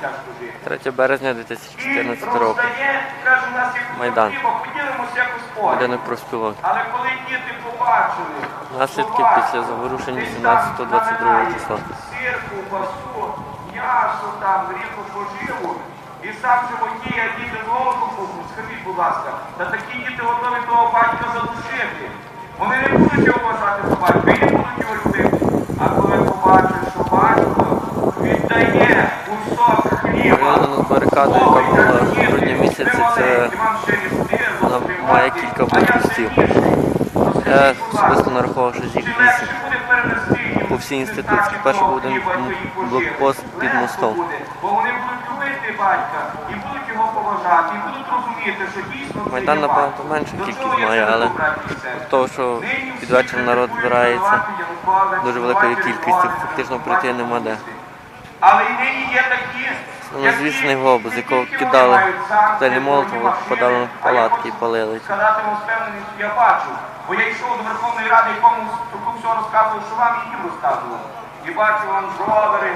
тяжко жити. 3 березня 2014 року. Майдан. Будинок профспілок. Але коли діти побачили, Наслідки після заворушень десь 18-22 числа. Сир, ковбасу, м'ясо там, ріку поживу. І сам животі, а діти голову купу, скажіть, будь ласка, та такі діти готові того батька задушити. Вони не будуть його вважати за батька і не будуть його любити. А коли побачать, що батько віддає кусок хліба, Порівняно з яка була в грудні місяці, це вона має кілька блокпостів. Я особисто нарахував, що їх вісім. По всій інституції перший був один блокпост під мостом. Бо вони будуть любити батька і будуть його поважати, і будуть розуміти, що дійсно Майдан, напевно, До кількість має, але сестри? того, що під вечір народ збирається, дуже великої кількості, фактично пройти нема де. Але і нині є такі, Славнозвісний які глобус, з якого кидали коктейлі Молотова, подали попадали в а я палатки і палили. Сказати вам певненістю, я бачу, бо я йшов до Верховної Ради, якому таку все розказував, що вам і їм розказував. І бачу вам ровери,